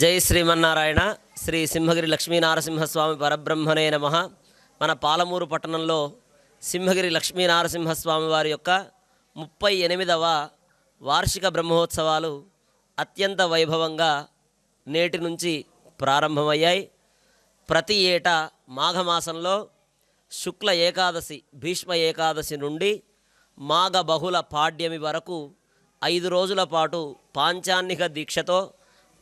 జై శ్రీమన్నారాయణ శ్రీ సింహగిరి లక్ష్మీనారసింహస్వామి పరబ్రహ్మనే నమ. మన పాలమూరు పట్టణంలో సింహగిరి లక్ష్మీనారసింహస్వామి వారి యొక్క ముప్పై ఎనిమిదవ వార్షిక బ్రహ్మోత్సవాలు అత్యంత వైభవంగా నేటి నుంచి ప్రారంభమయ్యాయి. ప్రతి ఏటా మాఘమాసంలో శుక్ల ఏకాదశి భీష్మ ఏకాదశి నుండి మాఘ బహుళ పాడ్యమి వరకు ఐదు రోజుల పాటు పాంచాన్నిక దీక్షతో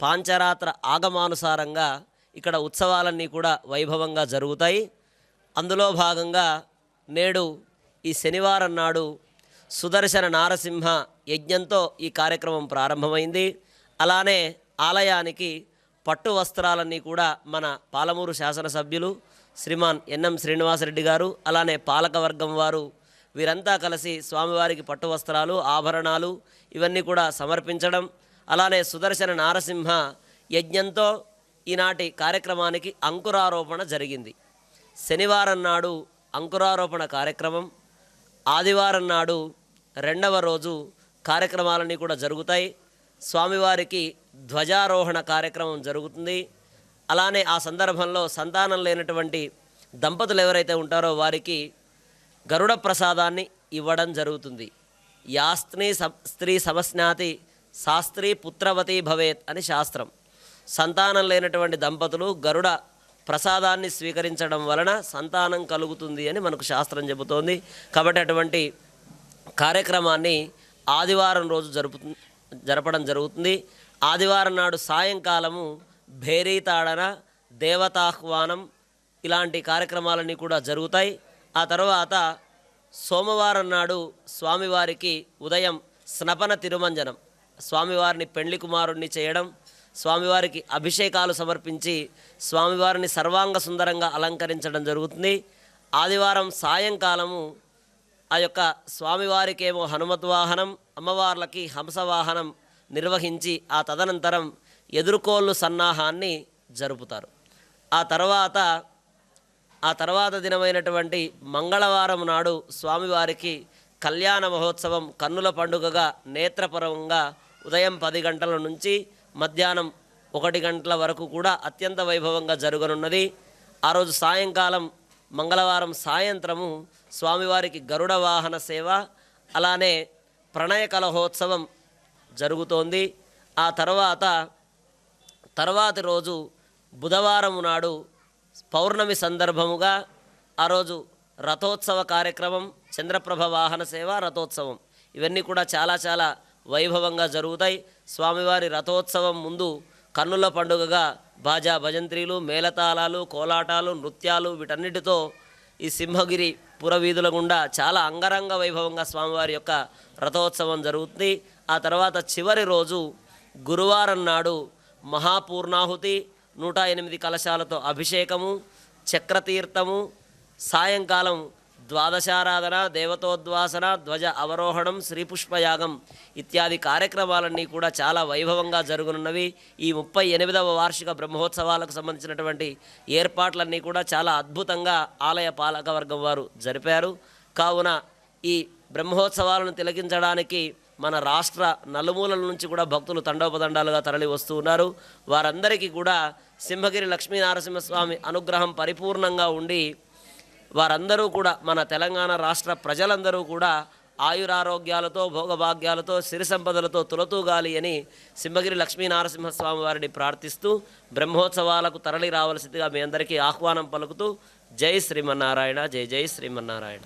పాంచరాత్ర ఆగమానుసారంగా ఇక్కడ ఉత్సవాలన్నీ కూడా వైభవంగా జరుగుతాయి. అందులో భాగంగా నేడు ఈ శనివారం నాడు సుదర్శన నారసింహ యజ్ఞంతో ఈ కార్యక్రమం ప్రారంభమైంది. అలానే ఆలయానికి పట్టు వస్త్రాలన్నీ కూడా మన పాలమూరు శాసనసభ్యులు శ్రీమాన్ ఎన్ఎం శ్రీనివాసరెడ్డి గారు అలానే పాలకవర్గం వారు వీరంతా కలిసి స్వామివారికి పట్టు వస్త్రాలు ఆభరణాలు ఇవన్నీ కూడా సమర్పించడం అలానే సుదర్శన నారసింహ యజ్ఞంతో ఈనాటి కార్యక్రమానికి అంకురారోపణ జరిగింది. శనివారం నాడు అంకురారోపణ కార్యక్రమం ఆదివారం నాడు రెండవ రోజు కార్యక్రమాలన్నీ కూడా జరుగుతాయి. స్వామివారికి ధ్వజారోహణ కార్యక్రమం జరుగుతుంది. అలానే ఆ సందర్భంలో సంతానం లేనటువంటి దంపతులు ఎవరైతే ఉంటారో వారికి గరుడ ప్రసాదాన్ని ఇవ్వడం జరుగుతుంది. యాస్త్రీ స- స్త్రీ సమస్నాతి శాస్త్రీ పుత్రవతి భవేత్ అని శాస్త్రం. సంతానం లేనటువంటి దంపతులు గరుడ ప్రసాదాన్ని స్వీకరించడం వలన సంతానం కలుగుతుంది అని మనకు శాస్త్రం చెబుతోంది. కాబట్టి అటువంటి కార్యక్రమాన్ని ఆదివారం రోజు జరుపు జరపడం జరుగుతుంది. ఆదివారం నాడు సాయంకాలము భేరీతాడన దేవతాహ్వానం ఇలాంటి కార్యక్రమాలన్నీ కూడా జరుగుతాయి. ఆ తర్వాత సోమవారం నాడు స్వామివారికి ఉదయం స్నపన తిరుమంజనం. స్వామివారిని పెండ్లి కుమారుణ్ణి చేయడం స్వామివారికి అభిషేకాలు సమర్పించి స్వామివారిని సర్వాంగ సుందరంగా అలంకరించడం జరుగుతుంది. ఆదివారం సాయంకాలము ఆ యొక్క స్వామివారికేమో హనుమత్ వాహనం అమ్మవార్లకి హంసవాహనం నిర్వహించి ఆ తదనంతరం ఎదుర్కోళ్ళు సన్నాహాన్ని జరుపుతారు. ఆ తర్వాత ఆ తర్వాత దినమైనటువంటి మంగళవారం నాడు స్వామివారికి కళ్యాణ మహోత్సవం కన్నుల పండుగగా నేత్రపరంగా ఉదయం పది గంటల నుంచి మధ్యాహ్నం ఒకటి గంటల వరకు కూడా అత్యంత వైభవంగా జరగనున్నది. ఆ రోజు సాయంకాలం మంగళవారం సాయంత్రము స్వామివారికి గరుడ వాహన సేవ అలానే ప్రణయ కలహోత్సవం జరుగుతోంది. ఆ తర్వాత తర్వాతి రోజు బుధవారం నాడు పౌర్ణమి సందర్భముగా ఆ రోజు రథోత్సవ కార్యక్రమం చంద్రప్రభ వాహన సేవ రథోత్సవం. ఇవన్నీ కూడా చాలా చాలా వైభవంగా జరుగుతాయి. స్వామివారి రథోత్సవం ముందు కన్నుల పండుగగా బాజా భజంత్రీలు మేళతాళాలు కోలాటాలు నృత్యాలు వీటన్నిటితో ఈ సింహగిరి పురవీధుల గుండా చాలా అంగరంగ వైభవంగా స్వామివారి యొక్క రథోత్సవం జరుగుతుంది. ఆ తర్వాత చివరి రోజు గురువారం నాడు మహాపూర్ణాహుతి నూట ఎనిమిది కలశాలతో అభిషేకము చక్రతీర్థము సాయంకాలం ద్వాదశారాధన దేవతోద్వాసన ధ్వజ అవరోహణం శ్రీపుష్పయాగం ఇత్యాది కార్యక్రమాలన్నీ కూడా చాలా వైభవంగా జరుగునున్నవి. ఈ ముప్పై ఎనిమిదవ వార్షిక బ్రహ్మోత్సవాలకు సంబంధించినటువంటి ఏర్పాట్లన్నీ కూడా చాలా అద్భుతంగా ఆలయ పాలకవర్గం వారు జరిపారు. కావున ఈ బ్రహ్మోత్సవాలను తిలకించడానికి మన రాష్ట్ర నలుమూలల నుంచి కూడా భక్తులు తండోపదండాలుగా తరలి వస్తూ ఉన్నారు. వారందరికీ కూడా సింహగిరి లక్ష్మీనారసింహస్వామి అనుగ్రహం పరిపూర్ణంగా ఉండి వారందరూ కూడా మన తెలంగాణ రాష్ట్ర ప్రజలందరూ కూడా ఆయురారోగ్యాలతో భోగభాగ్యాలతో సిరి సంపదలతో తులతూగాలి అని సింహగిరి లక్ష్మీనారసింహస్వామి వారిని ప్రార్థిస్తూ బ్రహ్మోత్సవాలకు తరలి రావలసిందిగా మీ అందరికీ ఆహ్వానం పలుకుతూ జై శ్రీమన్నారాయణ జై జై శ్రీమన్నారాయణ.